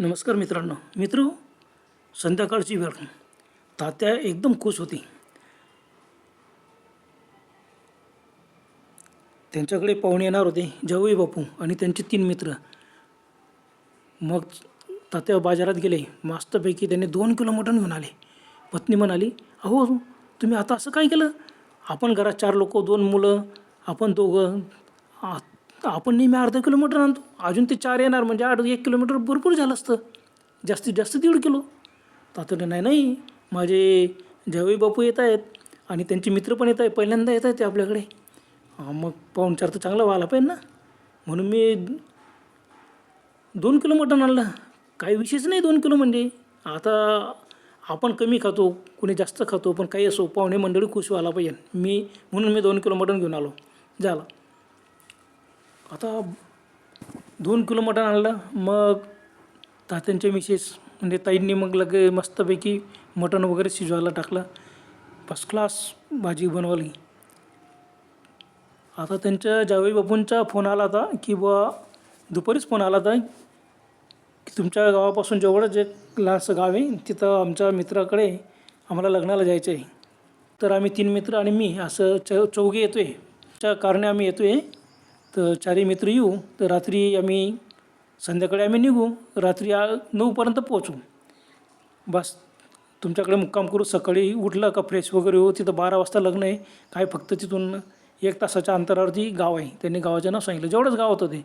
नमस्कार मित्रांनो. मित्र संध्याकाळची वेळ. तात्या एकदम खुश होती. त्यांच्याकडे पाहुणे येणार होते जावई बापू आणि त्यांचे तीन मित्र. मग तात्या बाजारात गेले. मस्तपैकी त्यांनी दोन किलो मटण घेऊन आले. पत्नी म्हणाली अहो तुम्ही आता असं काय केलं? आपण घरात चार लोक दोन मुलं आपण दोघं तर आपण नेहमी अर्धा किलोमीटर आणतो. अजून ते चार येणार म्हणजे आठ एक किलोमीटर भरपूर झालं असतं. जास्तीत जास्त दीड किलो. तात्याने नाही नाही. माझे जावई बापू येत आहेत आणि त्यांचे मित्र पण येत आहे पहिल्यांदा येत आहेत ते आपल्याकडे. हा, मग पाहुणचार तर चांगला व्हायला पाहिजे ना. म्हणून मी दोन किलो मटण आणलं. काही विशेष नाही दोन किलो म्हणजे. आता आपण कमी खातो कुणी जास्त खातो पण काही असो पाहुणे मंडळी खुश व्हायला पाहिजे. मी म्हणून मी दोन किलो मटण घेऊन आलो. झालं. आता दोन किलो मटण आणलं मग तात्यांच्या मिसेस म्हणजे ताईंनी मग लगे मस्तपैकी मटण वगैरे शिजवायला टाकलं. फर्स्ट क्लास भाजी बनवली. आता त्यांच्या जावई बापूंचा फोन आला होता की बुवा दुपारीच फोन आला होता की तुमच्या गावापासून जवळच एक लहानसं गाव आहे तिथं आमच्या मित्राकडे आम्हाला लग्नाला जायचं आहे तर आम्ही तीन मित्र आणि मी असं च चौघे येतो आहे त्या कारणे आम्ही येतो आहे तर चारही मित्र येऊ तर रात्री आम्ही संध्याकाळी आम्ही निघू रात्री आ नऊपर्यंत पोहोचू. बस तुमच्याकडे मुक्काम करू. सकाळी उठलं का फ्रेश वगैरे हो तिथं बारा वाजता लग्न आहे. काय फक्त तिथून एक तासाच्या अंतरावरती गाव आहे. त्यांनी गावाचं नाव सांगितलं. जेवढंच गाव होतं ते.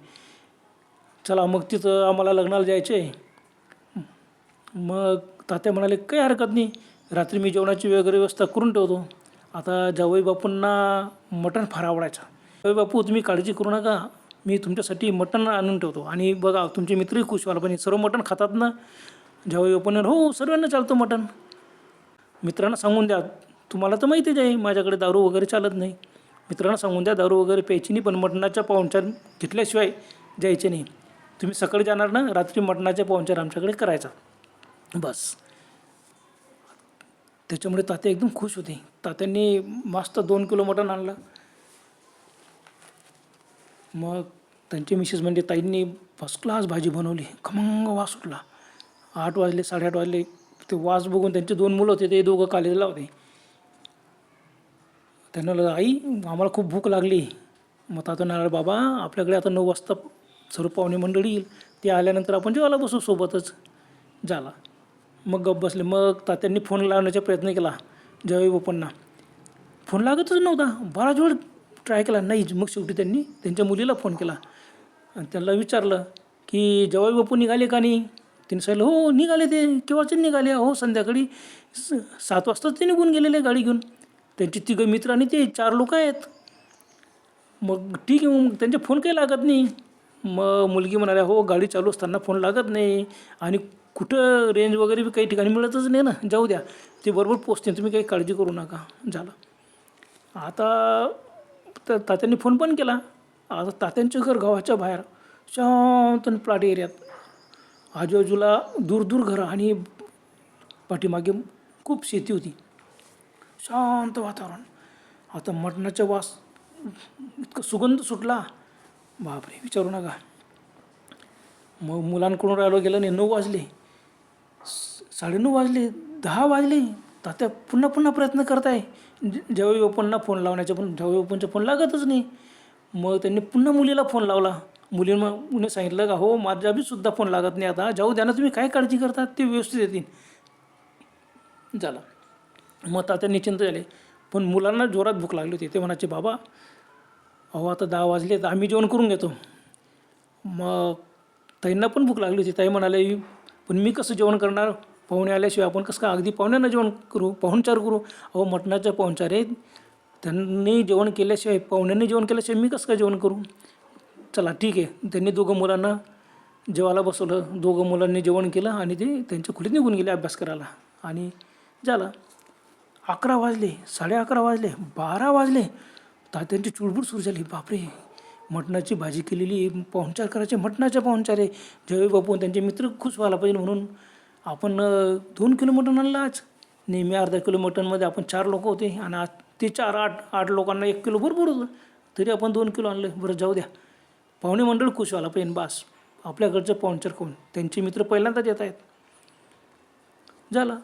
चला मग तिथं आम्हाला लग्नाला जायचं आहे मग तात्या म्हणाले काही हरकत नाही. रात्री मी जेवणाची वगैरे व्यवस्था करून ठेवतो. आता जावई बापूंना मटण फार आवडायचं. अरे बापू तुम्ही काळजी करू नका. मी तुमच्यासाठी मटण आणून ठेवतो. आणि बघा तुमचे मित्रही खुश व्हायला पण सर्व मटण खातात ना? जेव्हा ओपनर हो सर्वांना चालतो मटण. मित्रांना सांगून द्या. तुम्हाला तर माहितीच आहे माझ्याकडे दारू वगैरे चालत नाही. मित्रांना सांगून द्या दारू वगैरे प्यायची नाही पण मटणाच्या पाहुणचार घेतल्याशिवाय जायचे नाही. तुम्ही सकाळी जाणार ना? रात्री मटणाच्या पाहुणचार आमच्याकडे करायचा. बस. त्याच्यामुळे तात्या एकदम खुश होते. तात्यांनी मस्त दोन किलो मटण आणलं. मग त्यांचे मिसेस म्हणजे ताईंनी फर्स्ट क्लास भाजी बनवली. खमंग वास सुटला. आठ वाजले साडेआठ वाजले. ते वास बघून त्यांचे दोन मुलं होते ते दोघं कॉलेजला होते. त्यांना आई आम्हाला खूप भूक लागली. मग तातून आला बाबा आपल्याकडे आता नऊ वाजता सर्व पाहुणे मंडळी येईल. ते आल्यानंतर आपण जेवायला बसू सोबतच. झाला. मग गप बसले. मग तात्यांनी फोन लावण्याचा प्रयत्न केला. जवाई बापांना फोन लागतच नव्हता. बराच वेळ ट्राय केला. नाही मग शेवटी त्यांनी त्यांच्या मुलीला फोन केला. आणि त्यांना विचारलं की जवाई बापू निघाले का नाही? तिने सांगितलं हो निघाले ते. केव्हाचे निघाले? हो संध्याकाळी स सात वाजताच ते निघून गेलेले गाडी घेऊन. त्यांचे तिघं मित्र आणि ते चार लोक आहेत. मग ठीक आहे मग त्यांचे फोन काही लागत नाही. मग मुलगी म्हणाल्या हो गाडी चालू असताना फोन लागत नाही. आणि कुठं रेंज वगैरे बी काही ठिकाणी मिळतच नाही ना. जाऊ द्या. ते बरोबर पोचते तुम्ही काही काळजी करू नका. झालं. आता तर तात्यांनी फोन पण केला. आता तात्यांचं घर गावाच्या बाहेर शांत आणि प्लाट एरियात आजूबाजूला दूर दूर घरं आणि पाठीमागे खूप शेती होती. शांत वातावरण. आता मटणाचा वास इतका सुगंध सुटला. बापरे विचारू नका. मग मुलांकडून राहिलो गेलं नाही नऊ वाजले. साडे साडेनऊ वाजले दहा वाजले. तात्या पुन्हा पुन्हा प्रयत्न करत आहे जवाई बापांना फोन लावण्याचा पण जवाई ओपनचा फोन लागतच नाही. मग त्यांनी पुन्हा मुलीला फोन लावला. मुलींना मुलीने सांगितलं का हो माझ्या बी सुद्धा फोन लागत नाही आता. जाऊ द्या ना तुम्ही काय काळजी करता ते व्यवस्थित येतील. झाला. मग तात्या निश्चिंत झाले. पण मुलांना जोरात भूक लागली होती. ते म्हणायचे बाबा अहो आता दहा वाजले तर आम्ही जेवण करून घेतो. मग ताईंना पण भूक लागली होती. ताई म्हणाले पण मी कसं जेवण करणार? पाहुणे आल्याशिवाय आपण कसं का अगदी पाहुण्यांना जेवण करू पाहुणचार करू? अहो मटणाचा पाहुणचार आहे त्यांनी जेवण केल्याशिवाय पाहुण्यांनी जेवण केल्याशिवाय मी कसं काय जेवण करू? चला ठीक आहे. त्यांनी दोघं मुलांना जेवायला बसवलं. दोघं मुलांनी जेवण केलं आणि ते त्यांच्या खोलीत निघून गेले अभ्यास करायला. आणि झालं. अकरा वाजले साडे अकरा वाजले बारा वाजले. तात्यांची चुडबुड सुरू झाली. बापरे! मटणाची भाजी केलेली पाहुणचार करायचे. मटणाच्या पाहुणचार आहे. जय बापू त्यांचे मित्र खुश व्हायला पाहिजे म्हणून आपण दोन किलोमीटर आणलं आज नेहमी अर्धा किलोमीटरमध्ये आपण चार लोक होते आणि आज ते चार आठ आठ लोकांना एक किलो भरपूर होतं. तरी आपण दोन किलो आणलं. बरं जाऊ द्या. पाहुणे मंडळ खुश व्हायला पेन बास. आपल्याकडचं पाहुणचार कोण? त्यांचे मित्र पहिल्यांदाच येत आहेत. झालं.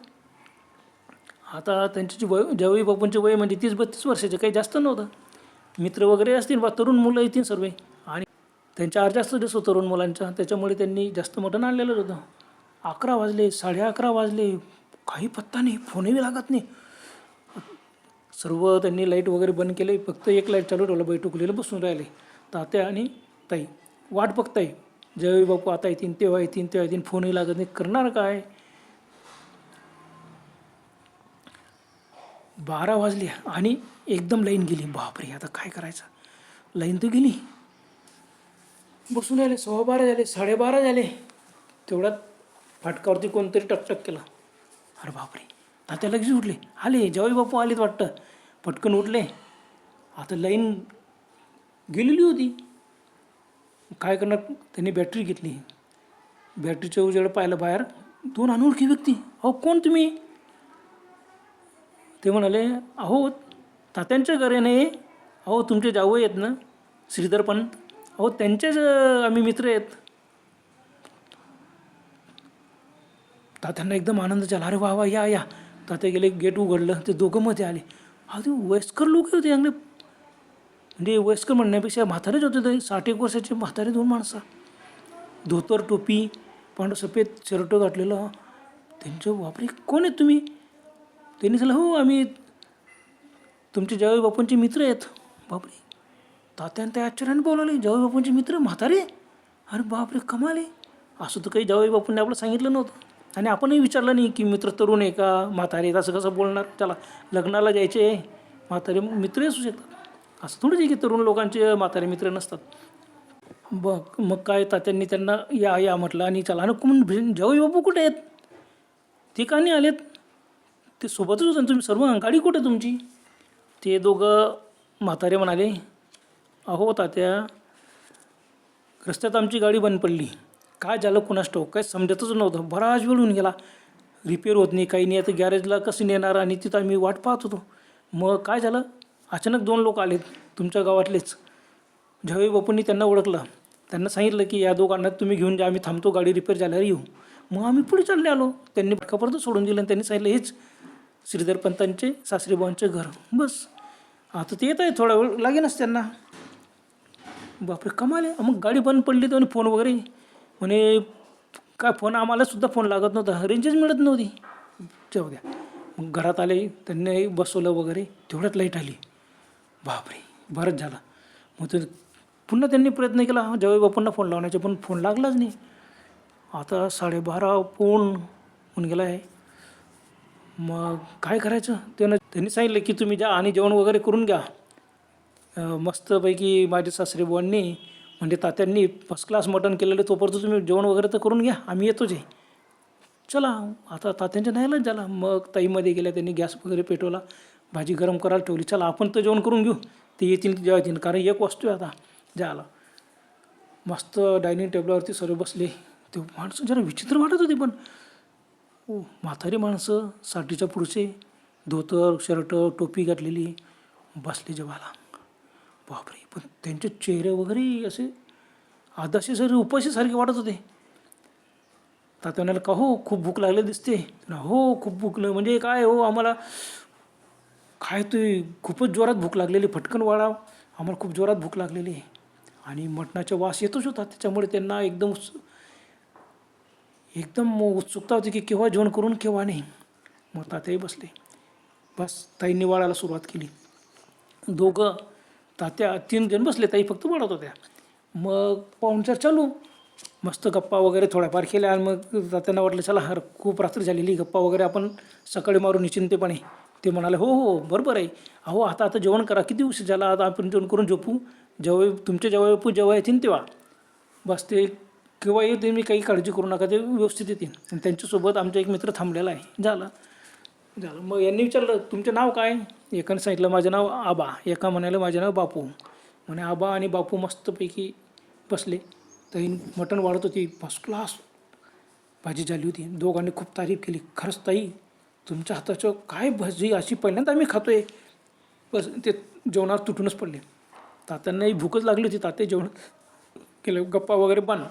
आता त्यांची जी वय जावई बापूंचे वय म्हणजे तीस बत्तीस वर्षाचे काही जास्त नव्हतं. मित्र वगैरे असतील बा तरुण मुलं येतील सर्व. आणि त्यांच्या आर जास्त दिसतो तरुण मुलांचा त्याच्यामुळे त्यांनी जास्त मटण आणलेलंच होतं. अकरा वाजले साडे अकरा वाजले. काही पत्ता नाही फोनही लागत नाही. सर्व त्यांनी लाइट वगैरे बंद केले फक्त एक लाइट चालू ठेवलं बैठुकलीला बसून राहिले. तात्या आणि ताई. वाट बघताय. जय बापू आता येतील तेव्हा येतील तेव्हा येतील फोनही लागत नाही. करणार काय? बारा वाजले आणि एकदम लाईन गेली. बापरे आता काय करायचं? लाईन तर गेली. बसून राहिले सव्वा बारा झाले साडेबारा झाले. तेवढ्यात फाटकावरती कोणतरी टकटक केला. अरे बापरे तात्या लगेच उठले. आले जवाई बापू आलेत वाटतं. पटकन उठले. आता लाईन गेलेली होती. काय करणार? त्यांनी बॅटरी घेतली. बॅटरीच्या उजेड पाहिलं बाहेर दोन अनोळखी व्यक्ती. अहो कोण तुम्ही? ते म्हणाले अहो तात्यांच्या घरी नाही. अहो तुमचे जावं आहेत ना श्रीधर पंत. अहो त्यांचेच आम्ही मित्र आहेत. तात्यांना एकदम आनंद झाला. अरे वा वा या या. तात्या गेले गेट उघडलं ते दोघं मध्ये आले. अरे ते वयस्कर लोक होते चांगले. म्हणजे वयस्कर म्हणण्यापेक्षा म्हातारेच होते ते साठ एक वर्षाचे म्हातारे दोन माणसं. धोतर टोपी पांढरं सफेद शर्ट घातलेलं. त्यांच्या बापरे कोण आहेत तुम्ही? त्यांनी सांगलं हो आम्ही तुमचे जावई बापूंचे मित्र आहेत. बापरे. तात्यानं त्या आश्चर्याने बोलावले जावई बापूंचे मित्र म्हातारे? अरे बापरे कमाले असं तर काही जावई बापूंनी आपलं सांगितलं नव्हतं. आणि आपणही विचारलं नाही की मित्र तरुण आहे का? म्हातारे आहेत असं कसं बोलणार? त्याला लग्नाला जायचे आहे. म्हातारे मित्रही असू शकतात. असं थोडीच आहे की तरुण लोकांचे म्हातारे मित्र नसतात. बघ मग काय तात्यांनी त्यांना या या म्हटलं आणि चला आणि कोण जावई बापू कुठे आहेत? ते का नाही आलेत? ते सोबतच होतं तुम्ही? सर्व गाडी कुठे आहे तुमची? ते दोघं म्हातारे म्हणाले अहो तात्या रस्त्यात आमची गाडी बंद पडली. काय झालं कुणास ठाऊक? काय समजतच नव्हतं. बराच वेळ होऊन गेला. रिपेअर होत नाही काही नाही. आता गॅरेजला कसं नेणार आणि तिथं आम्ही वाट पाहत होतो. मग काय झालं? अचानक दोन लोक आलेत तुमच्या गावातलेच. ज्यावेळी बापूंनी त्यांना ओळखलं. त्यांना सांगितलं की या दोघांना तुम्ही घेऊन जा आम्ही थांबतो गाडी रिपेअर झाल्यावर येऊ. मग आम्ही पुढे चालले आलो. त्यांनी फटकापर्यंत सोडून दिलं आणि त्यांनी सांगितलं हेच श्रीधर पंतांचे सासरेबावांचे घर. बस. आता ते येत आहे थोडा वेळ लागेनच त्यांना. बापरे कमाल आहे. मग गाडी बंद पडली तर फोन वगैरे? म्हणे काय फोन आम्हालासुद्धा फोन लागत नव्हता. रेंजच मिळत नव्हती. जाऊ द्या. मग घरात आले त्यांनी बसवलं वगैरे तेवढ्यात लाइट आली. बापरे बरंच झाला. मग ते पुन्हा त्यांनी प्रयत्न केला जवळ बापूंना फोन लावण्याचा पण फोन लागलाच नाही. आता साडेबारा फोन होऊन गेला आहे. मग काय करायचं? त्यानं त्यांनी सांगितलं की तुम्ही जा आणि जेवण वगैरे करून घ्या. मस्तपैकी माझ्या सासरेबुवांनी म्हणजे तात्यांनी फर्स्ट क्लास मटण केलेलं तोपर्यंत तुम्ही जेवण वगैरे तर करून घ्या आम्ही येतोच आहे. चला आता तात्यांच्या न्यायलाच झाला मग ताईमध्ये गेल्या त्यांनी गॅस वगैरे पेटवला. भाजी गरम करायला ठेवली. चला आपण तर जेवण करून घेऊ. ते येतील जेव्हा येतील कारण एक वस्तू आहे आता जायला मस्त डायनिंग टेबलावरती सर्व बसले. ते माणसं जरा विचित्र वाटत होती पण. ओ म्हातारी माणसं साठीच्या पुढचे. धोतर शर्ट टोपी घातलेली. बसले जेवायला. बापरे पण त्यांचे चेहरे वगैरे असे आदाशी सर उपाशीसारखे वाटत होते. तात्यानाला म्हणाले का हो खूप भूक लागले दिसते. हो खूप भूक म्हणजे काय हो आम्हाला काय ते खूपच जोरात भूक लागलेली फटकन वाढा आम्हाला खूप जोरात भूक लागलेली. आहे आणि मटणाचा वास येतच होता त्याच्यामुळे त्यांना एकदम उत्स- एकदम उत्सुकता होती की केव्हा जेवण करून केव्हा नाही. मग तात्याही बसले. बस ताईंनी वाढायला सुरुवात केली. दोघं तात्या तीन जण बसले ताई फक्त वाढत होत्या. मग पाहुणचार चालू. मस्त गप्पा वगैरे थोड्याफार केल्या आणि मग तात्यांना वाटलं चला हर खूप रात्री झालेली गप्पा वगैरे आपण सकाळी मारू निश्चिंतपणे. ते म्हणाले हो हो बरोबर आहे. अहो आता आता जेवण करा किती उशीर झाला आता आपण जेवण करून झोपू. जेव्हा तुमच्या जेव्हा बापू जेव्हा येतील तेव्हा. बस ते केव्हा येऊ मी काही काळजी करू नका ते व्यवस्थित येतील. आणि त्यांच्यासोबत आमचा एक मित्र थांबलेला आहे. झालं. झालं. मग यांनी विचारलं तुमचं नाव काय? एकाने सांगितलं माझं नाव आबा. एका म्हणाले माझं नाव बापू. म्हणे आबा आणि बापू मस्तपैकी बसले. तर मटण वाढत होती. फर्स्ट क्लास भाजी झाली होती. दोघांनी खूप तारीफ केली. खरंच ताई तुमच्या हाताचं काय भाजी अशी पहिल्यांदा आम्ही खातोय. बस ते जेवणावर तुटूनच पडले. तात्यांनाही भूकच लागली होती. ताते जेवण केलं. गप्पा वगैरे बन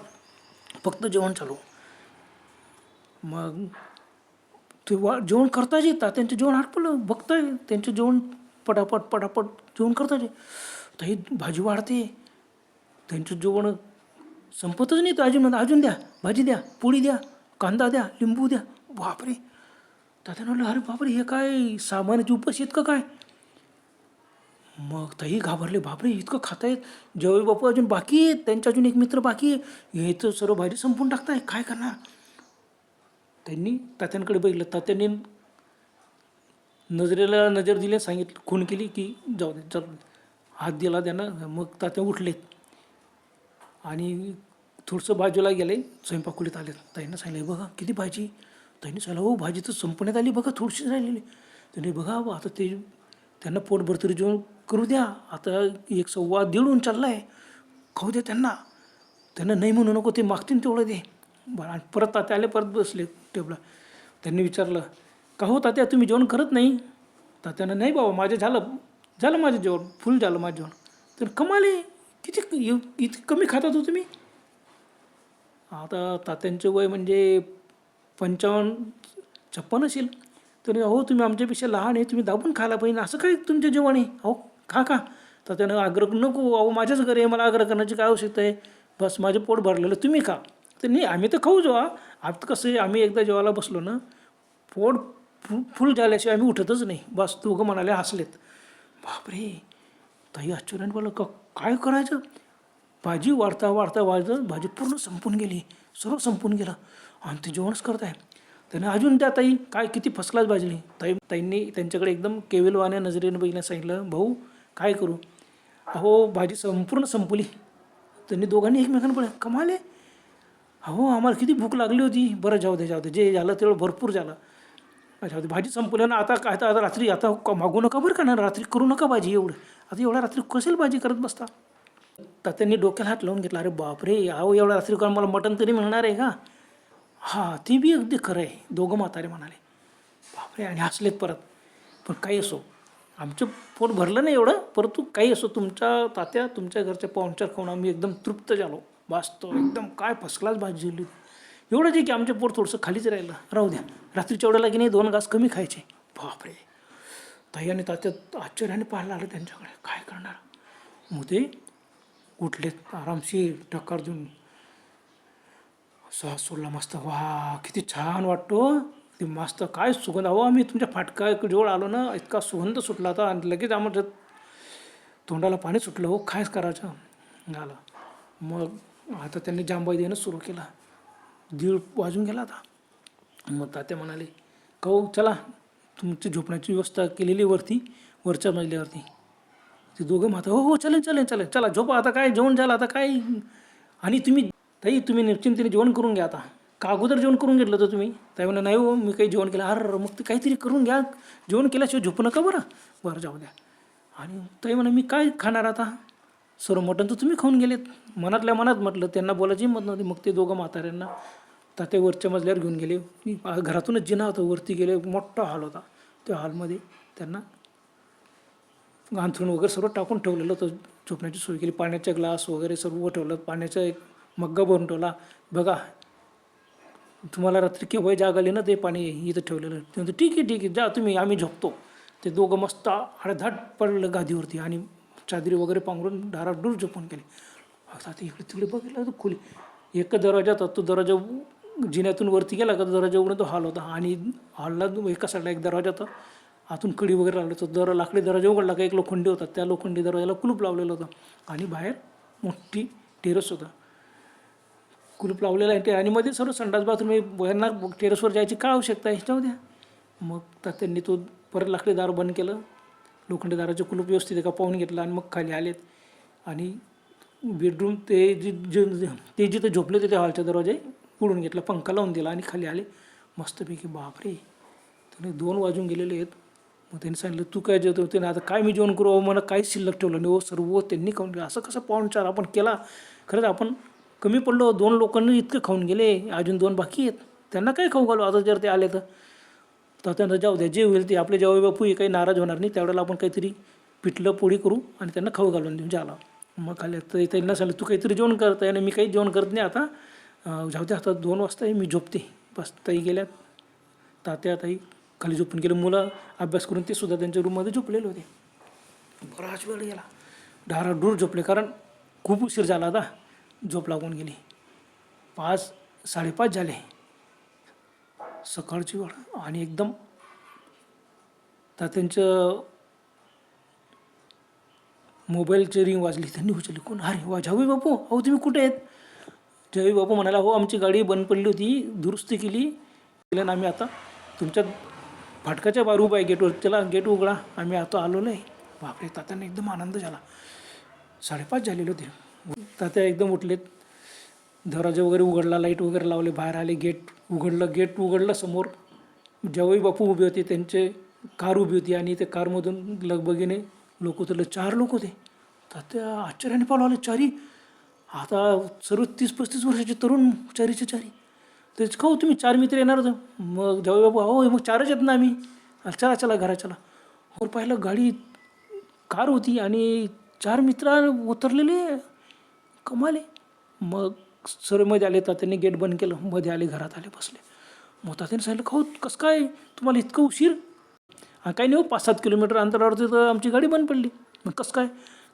फक्त जेवण चालू. मग ते वा जेवण करताच येतात त्यांचं जेवण आटपलं बघताय त्यांचं जेवण पटापट पटापट जेवण करताच तर ही भाजी वाढते. त्यांचं जेवण संपतच नाही तर अजून म्हणतात अजून द्या भाजी द्या पोळी द्या कांदा द्या लिंबू द्या. बापरे. तात्यानं म्हटलं अरे बापरे हे काय सामान्याची उपास इतकं काय? मग तही घाबरले बापरे इतकं खातायत. जेव्हा बापू अजून बाकी आहेत त्यांचे अजून एक मित्र बाकी आहे. हे तर सर्व भाजी संपून टाकताय काय करणार? त्यांनी तात्यांकडे बघितलं. तात्यांनी नजरेला नजर दिली सांगितलं खून केली की जाऊ दे जाऊ दे. हात दिला त्यानं मग तात्या उठलेत. आणि थोडंसं बाजूला गेले स्वयंपाकुलीत आले. ताईनं सांगितलं बघा किती भाजी. ताईने सांगितलं हो भाजी तर संपण्यात आली बघा थोडीशीच राहिलेली. त्याने बघा आता ते त्यांना पोट भरतरी जेवण करू द्या. आता एक सव्वा दीड होऊन चालला आहे खाऊ द्या त्यांना. त्यांना नाही म्हणू नको ते मागतील तेवढं दे. बरं आणि परत तात्या आले परत बसले टेबला त्यांनी विचारलं का हो तात्या तुम्ही जेवण करत नाही? तात्यानं नाही बाबा माझं झालं झालं माझं जेवण फुल झालं माझं जेवण. तर कमाल आहे किती एव- इतकी कमी खातात हो तुम्ही? आता तात्यांचं वय म्हणजे पंचावन्न छप्पन असेल. तर अहो तुम्ही आमच्यापेक्षा लहान आहे तुम्ही दाबून खायला पाहिजे असं काय तुमचं जेवण आहे? अहो खा खा. तर त्यानं आग्रह नको अहो माझ्याच घरी आहे मला आग्रह करण्याची काय आवश्यकता आहे? बस माझं पोट भरलेलं तुम्ही खा. तर नाही आम्ही तर खाऊ जेव्हा. आता कसं आहे आम्ही एकदा जेवायला बसलो ना पोट फु फुल झाल्याशिवाय आम्ही उठतच नाही. बस दोघं म्हणाले हसलेत. बापरे ताई आश्चर्याने बोललं का काय करायचं? भाजी वाढता वाढता वाढतं भाजी पूर्ण संपून गेली सर्व संपून गेलं. आणि ते जेवणच करत आहे. त्याने अजून त्या ताई काय किती फसलाच भाजली? ताई ताईंनी त्यांच्याकडे एकदम केविलवाण्या नजरेने बघितलं सांगितलं भाऊ काय करू? अहो भाजी संपूर्ण संपली. त्यांनी दोघांनी एकमेकांना बोला कमाल हो अहो आम्हाला किती भूक लागली होती. बरं जाऊ दे जाऊ दे. जे झालं तेवढं भरपूर झालं. अच्छा भाजी संपलं ना आता काय आता आता रात्री आता मागू नका बरं का? ना रात्री करू नका भाजी एवढं. आता एवढ्या रात्री कसेल भाजी करत बसता? तात्यांनी डोक्याला हात लावून घेतला अरे बापरे अहो एवढ्या रात्री करून मला मटण तरी मिळणार आहे का? हां ते बी अगदी खरं आहे दोघं म्हातारे म्हणाले. बापरे आणि हसलेत परत. पण काही असो आमचं पोट भरलं नाही एवढं परंतु काही असो तुमच्या तात्या तुमच्या घरच्या पाहुणचार खाऊन आम्ही एकदम तृप्त झालो. वाचतो एकदम काय फसलाच भाजी दिली एवढंच आहे की आमचं पोट थोडंसं खालीच राहिलं. राहू द्या. रात्रीच्या वेळेला की नाही दोन घास कमी खायचे. बापरे. ताईने त्याच्यात आश्चर्याने पाहायला आलं त्यांच्याकडे. काय करणार? मग ते उठलेत. आरामशीर टक्कर देऊन. सहज सोडला मस्त. वा किती छान वाटतो. ते मस्त काय सुगंध. अहो आम्ही तुमच्या फाटका जवळ आलो ना इतका सुगंध सुटला होता. आणि लगेच आम्हाला तोंडाला पाणी सुटलं. हो कायच करायचं? झालं. मग आता त्यांनी जांबाई देणं सुरू केला. दीड वाजून गेला आता. मग तात्या म्हणाले कहू चला. तुमची झोपण्याची व्यवस्था केलेली वरती वरच्या मजल्यावरती. ते दोघं माता हो हो चालेल चालेल चालेल. चला झोपा. आता काय जेवण झालं? आता काय? आणि तुम्ही ताई तुम्ही निश्चिंतीने जेवण करून घ्या आता. का अगोदर जेवण करून घेतलं होतं तुम्ही? ताई म्हणा नाही हो मी काही जेवण केलं. अरे मग ते काहीतरी करून घ्या. जेवण केल्याशिवाय झोपू नका बरं. बरं जाऊ द्या. आणि ताई म्हणा मी काय खाणार आता? सर्व मटण तर तुम्ही खाऊन गेलेत. मनातल्या मनात म्हटलं त्यांना बोलायची हिंमत नव्हती. मग ते दोघं म्हाताऱ्यांना तात्या वरच्या मजल्यावर घेऊन गेले. मी घरातूनच जिना होता वरती गेले. मोठा हॉल होता त्या हॉलमध्ये. त्यांना अंथरूण वगैरे सर्व टाकून ठेवलेलं होतं. झोपण्याची सोय केली. पाण्याचा ग्लास वगैरे सर्व ठेवलं. पाण्याचा एक मग्गा भरून ठेवला. बघा तुम्हाला रात्री केव्हाही जाग आली ना ते पाणी इथं ठेवलेलं. ते ठीक आहे ठीक आहे. जा तुम्ही. आम्ही झोपतो. ते दोघं मस्त आडधाट पडलं गादीवरती आणि चादरी वगैरे पांघरून डाराडूर झोपून गेले आता इकडे तिकडे बघितलं तर खुली. एक दरवाजा होता तो दरवाजा जिन्यातून वरती गेला का दरवाजा उघडून तो हॉल होता. आणि हॉलला एका साईडला एक दरवाजा होता. आतून कडी वगैरे लावलं. होतं दर लाकडी दरवाजा उघडला का एक लोखंडी होता. त्या लोखंडी दरवाजाला कुलूप लावलेलं होतं. आणि बाहेर मोठी टेरेस होता. कुलूप लावलेला आहे. आणि मध्ये सर्व संडास बाथरूम आहे. यांना टेरेसवर जायची काय आवश्यकता आहे? द्या. मग तर त्यांनी तो परत लाकडी दार बंद केलं. लोखंडदाराचं कुलूप व्यवस्थित एका पाहून घेतलं आणि मग खाली आलेत. आणि बेडरूम ते जे जे ते जिथे झोपले होते त्या हॉलच्या दरवाजे उडून घेतला पंखा लावून दिला आणि खाली आले. मस्तपैकी बापरे! त्याने दोन वाजून गेलेले आहेत. मग त्यांनी सांगितलं तू काय जेवतो? ते आता काय मी जेवण करू? अहो, मला काहीच शिल्लक ठेवलं नाही. हो सर्व त्यांनी खाऊन गेलं असं कसं पाहून चार आपण केला? खरंच आपण कमी पडलो. दोन लोकांनी इतकं खाऊन गेले. अजून दोन बाकी आहेत. त्यांना काय खाऊ घालू? आता जर ते आले तर. तर त्यांना जाऊ द्या जे होईल ते. आपले जेव्हा बापू हे काही नाराज होणार नाही त्यावेळेला आपण काहीतरी पिठलं पोळी करू आणि त्यांना खाऊ घालून देऊ झाला मग खाली तर त्यांना सांगितलं तू काहीतरी जेवण करत आहे आणि मी काही जेवण करत नाही आता. जाऊ द्या आता दोन वाजता आहे मी झोपते. बस ताई गेल्यात. तात्या ताई खाली झोपून गेलं. मुलं अभ्यास करून ते सुद्धा त्यांच्या रूममध्ये झोपलेले होते. बराच वेळ गेला. डाराडूर झोपले कारण खूप उशीर झाला आता. झोप लागून गेली. पाच साडेपाच झाले. सकाळची वेळ आणि एकदम तात्यांचं मोबाईलची रिंग वाजली त्यांनी उचलली. कोण? अरे वा जावी बापू. अहो तुम्ही कुठे आहेत? जावी बापू म्हणाला हो आमची गाडी बंद पडली होती दुरुस्ती केली. केलं आम्ही आता. तुमच्या फाटकाच्या बाहेर उभा आहे गेटवर त्याला गेट उघडा. आम्ही आता आलो नाही. बापरे तात्यांना एकदम आनंद झाला. साडेपाच झालेले होते. तात्या एकदम उठलेत. दरवाजा वगैरे उघडला लाइट वगैरे लावले बाहेर आले गेट उघडलं गेट उघडलं समोर. जेव्हाही बापू उभे होते त्यांचे कार उभी होती आणि त्या कारमधून लगबगीने लोक उतरले. चार लोक होते. तर त्या आश्चर्याने पाहू आले चारी. आता सर्व तीस पस्तीस वर्षाचे तरुण चारीचे चारी. तेच का हो तुम्ही चार मित्र येणार होतं. मग जाऊ बापू हो मग चारच येत ना आम्ही. चला चला घरा चला. हो पाहिलं गाडी कार होती आणि चार मित्र उतरलेले कमाले. मग सरमध्ये आले तर त्यांनी गेट बंद केलं. मध्ये आले घरात आले बसले. मग त्यांनी सांगितलं खाऊ हो, कसं काय? तुम्हाला इतकं उशीर? हा काही नाही हो पाच सात किलोमीटर अंतरावर तिथं आमची गाडी बंद पडली. मग कसं काय?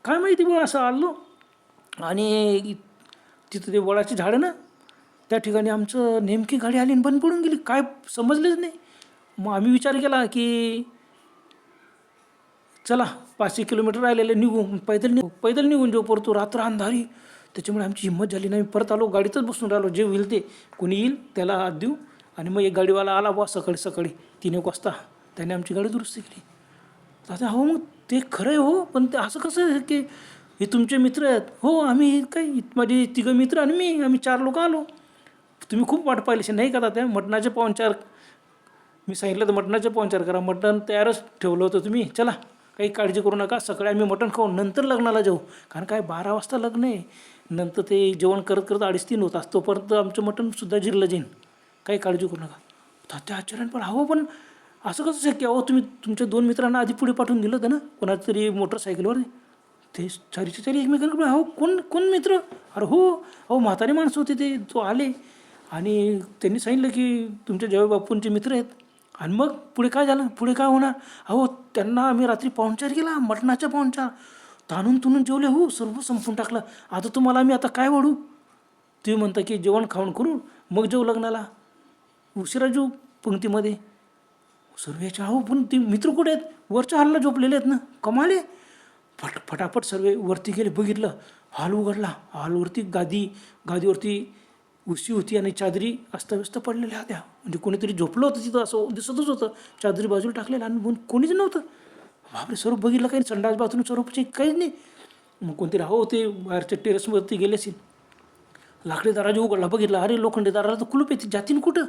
काय माहिती बघ असं आलो. आणि तिथं ते वडाची झाडं ना त्या ठिकाणी आमचं नेमकी गाडी आली आणि बंद पडून गेली. काय समजलेच नाही. मग आम्ही विचार केला की चला पाचशे किलोमीटर राहिलेले निघू पैदल निघू पैदल निघून जाऊ परतो रात्र अंधारी. त्याच्यामुळे आमची हिंमत झाली नाही. परत आलो गाडीतच बसून राहिलो. जे होईल ते. कोणी येईल त्याला हात देऊ. आणि मग एक गाडीवाला आला बुवा सकाळी सकाळी. तीन एक वाजता. त्याने आमची गाडी दुरुस्ती केली. दादा हो मग ते खरं आहे हो. पण ते असं कसं आहे की हे तुमचे मित्र आहेत? हो आम्ही काय माझे तिघं मित्र आणि मी. आम्ही चार लोक आलो. तुम्ही खूप वाट पाहिली नाही का त्या मटणाचे पाहुणचार मी सांगितलं तर मटणाचे पाहुणचार करा. मटण तयारच ठेवलं होतं तुम्ही. चला काही काळजी करू नका. सकाळी आम्ही मटण खाऊ नंतर लग्नाला जाऊ. कारण काय बारा वाजता लग्न आहे. नंतर ते जेवण करत करत अडीच तीन होतात तोपर्यंत आमचं मटणसुद्धा जिरलं जाईन. काही काळजी करू नका. तात्या आश्चर्याने पण अहो पण असं कसं शक्य अहो तुम्ही तुमच्या दोन मित्रांना आधी पुढे पाठवून दिलं होतं ना? कोणाच्या तरी मोटरसायकलवर ते चारीच्या चारी एकमेकांकडे अहो कोण कोण मित्र? अरे हो अहो म्हातारे माणसं होते ते तो आले. आणि त्यांनी सांगितलं की तुमच्या जवळ बापूंचे मित्र आहेत. आणि मग पुढे काय झालं? पुढे काय होणार? अहो त्यांना आम्ही रात्री पाहुणचार केला मटणाच्या पाहुणचार. ताणून तुणून जेवले हो सर्व संपून टाकलं. आता तुम्हाला आम्ही आता काय वाढू तुम्ही म्हणता की जेवण खावण करू मग जेव लग्नाला. उशिरा जेऊ पंक्तीमध्ये. सर्वेच्या अहो पण ते मित्र कुठे आहेत? वरच्या हॉलला झोपलेले आहेत ना? कमाले फट फटाफट सर्व वरती गेले बघितलं. हॉल उघडला. हॉलवरती गादी गादीवरती उशी होती आणि चादरी अस्तव्यस्त पडलेल्या होत्या. म्हणजे कोणीतरी झोपलं होतं तिथं असं दिसतच होतं. चादरी बाजूला टाकलेलं आणि कोणीच नव्हतं. बापरे स्वरूप बघितलं काही संडास बाथरूम स्वरूपची काहीच नाही. मग कोणतरी हो ते बाहेरच्या टेरेसवरती गेले असेल लाकडी दाराजी उघडला बघितला अरे लोखंडी दाराला तर कुलूप येते जातीन कुठं?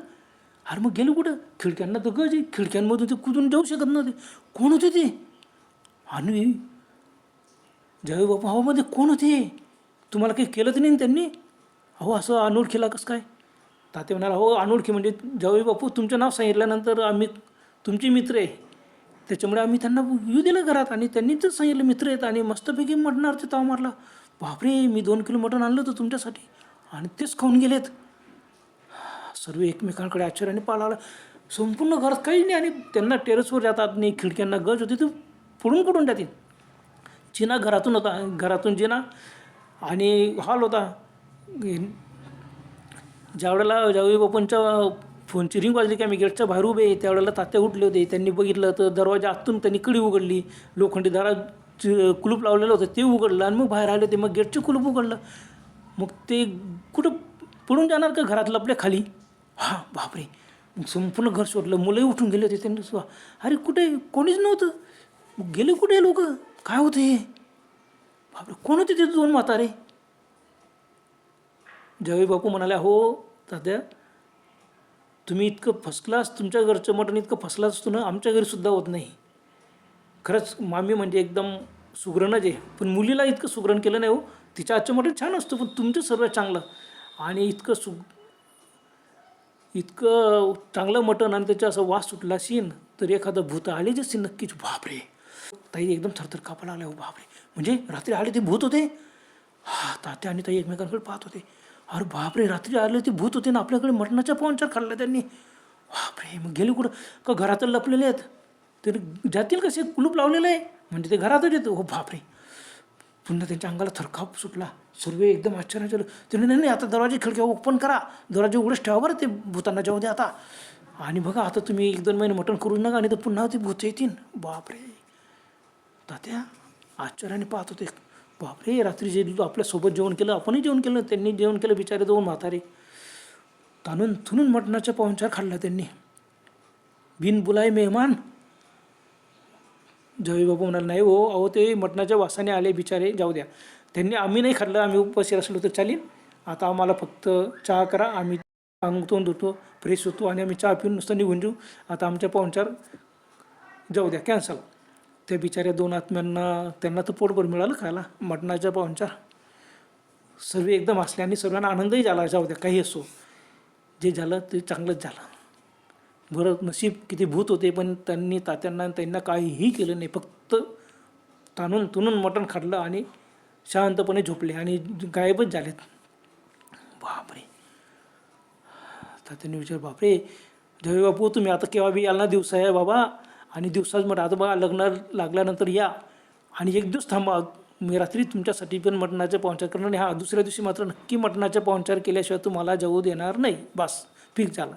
अरे मग गेलो कुठं? खिडक्यांना तर गज खिडक्यांमधून ते कुदून जाऊ शकत नव्हते. कोण होते ते? आणि जय बापू हवामध्ये कोण होते? तुम्हाला काही केलं तर नाही त्यांनी? अहो असं अनोळखीला कसं काय? ताते म्हणाला हो अनोळखी म्हणजे जावई बापू तुमचं नाव सांगितल्यानंतर आम्ही तुमचे मित्र आहे. त्याच्यामुळे आम्ही त्यांना येऊ दिलं घरात आणि त्यांनीच सांगितलं मित्र आहेत आणि मस्तपैकी मटणार ते ताव मारला. बापरे मी दोन किलो मटण आणलं होतं तुमच्यासाठी आणि तेच खाऊन गेलेत. सर्व एकमेकांकडे आश्चर्याने पाहिला संपूर्ण घरात काही नाही आणि त्यांना टेरेसवर जातात नाही खिडक्यांना गज होती ते पुढून पडून जातील. जिना घरातून होता घरातून जिना आणि हॉल होता. ज्यावेळेला जावई बापूंच्या फोनची रिंग वाजली की आम्ही गेटच्या बाहेर उभे त्यावेळेला तात्या उठले होते. त्यांनी बघितलं तर दरवाजा आतून त्यांनी कडी उघडली. लोखंडी दारात कुलूप लावलेलं होतं. ते उघडलं आणि मग बाहेर आले होते. मग गेटचं कुलूप उघडलं. मग ते कुठं पडून जाणार का घरात लपल्या खाली? हां बापरे. मग संपूर्ण घर सोडलं. मुलंही उठून गेले होते. त्यांनी सुद्धा अरे कुठे? कोणीच नव्हतं. मग गेले कुठे लोक? काय होते हे? बापरे कोण होते ते दोन म्हातारे? जावे बापू म्हणाले हो तात्या तुम्ही इतकं फर्स्ट क्लास तुमच्या घरचं मटण इतकं फर्स्ट क्लास असतो ना आमच्या घरीसुद्धा होत नाही. खरंच मामी म्हणजे एकदम सुग्रणच आहे. पण मुलीला इतकं सुगरण केलं नाही हो. तिच्या आजचं मटण छान असतं पण तुमचं सर्व चांगलं. आणि इतकं सु इतकं चांगलं मटण आणि त्याचा असं वास सुटला सीन तर एखादं भूत आले जे सीन नक्कीच. बापरे! ताई एकदम थरथर कापायला लागल्या हो बापरे! म्हणजे रात्री आले ते भूत होते? हा तात्या आणि ताई एकमेकांकडे पाहत होते. अरे बापरे रात्री आले ते भूत होते ना आपल्याकडे मटणाच्या पाहुणचार खाल्ला त्यांनी. बापरे मग गेले कुठं? का घरात लपलेले आहेत? ते जातील कसे कुलूप लावलेलं आहे. म्हणजे ते घरातच येतं हो बापरे. पुन्हा त्यांच्या अंगाला थरकाप सुटला. सर्व एकदम आश्चर्य झालं. त्याने नाही नाही आता दरवाजे खिडक्या ओपन करा. दरवाजे उघडच ठेवा बरं ते भूतांना जाऊ द्या आता. आणि बघा आता तुम्ही एक दोन महिने मटण करू नका आणि तर पुन्हा ते भूत येतील. बापरे. तात्या आश्चर्याने पाहत होते. बापरे रात्री जे आपल्यासोबत जेवण केलं आपणही जेवण केलं त्यांनी जेवण केलं बिचारे दोन म्हातारे. तानून थुनून मटणाच्या पाहुणचार खाल्ला त्यांनी. बिन बुलाय मेहमान. जवी बाबू म्हणाल नाही हो अहो ते मटणाच्या वासाने आले बिचारे जाऊ द्या. त्यांनी आम्ही नाही खाल्लं आम्ही उपाशी असलो तर चालेल. आता आम्हाला फक्त चहा करा आम्ही अंग तोंड धुतो फ्रेश होतो आणि आम्ही चहा पिऊन नुसतं निघून जाऊ. आता आमच्या पाहुणचार जाऊ द्या कॅन्सल. त्या बिचाऱ्या दोन आत्म्यांना त्यांना तर पोटभर मिळालं खायला मटणाच्या पाहुणच्या. सर्व एकदम असल्याने आणि सर्वांना आनंदही झाला जाऊ द्या काही असो. जे झालं ते चांगलंच झालं. बरं नशीब किती भूत होते पण त्यांनी तात्यांना त्यांना काहीही केलं नाही. फक्त ताणून तुनून मटण खाल्लं आणि शांतपणे झोपले आणि गायबच झालेत. बापरे. तात्यांनी विचार बापरे जय बापू तुम्ही आता केव्हा बी याल ना दिवसा आहे बाबा? आणि दिवसाच म्हटलं आता बघा लग्न लागल्यानंतर या. आणि एक दिवस थांबा. मी रात्री तुमच्यासाठी पण मटणाचे पाहुणचार करणार नाही हा दुसऱ्या दिवशी मात्र नक्की मटणाचे पाहुणचार केल्याशिवाय तुम्हाला जाऊ देणार नाही. बस फिक्स झाला.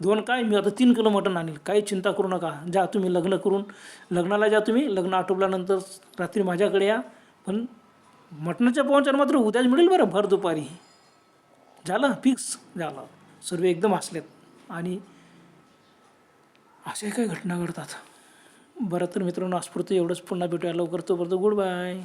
दोन काय मी आता तीन किलो मटण आणेल. काही चिंता करू नका. जा तुम्ही लग्न करून. लग्नाला जा तुम्ही. लग्न आटोपल्यानंतर रात्री माझ्याकडे या. पण मटणाच्या पाहुणचार मात्र उद्याच मिळेल बरं भर दुपारी. झालं फिक्स झालं. सर्व एकदम हसलेत. आणि अशा काही घटना घडतात. बरं तर मित्रांनो आस्फूर्त एवढंच. पुन्हा भेटूया लवकर. तोपर्यंत गुड बाय.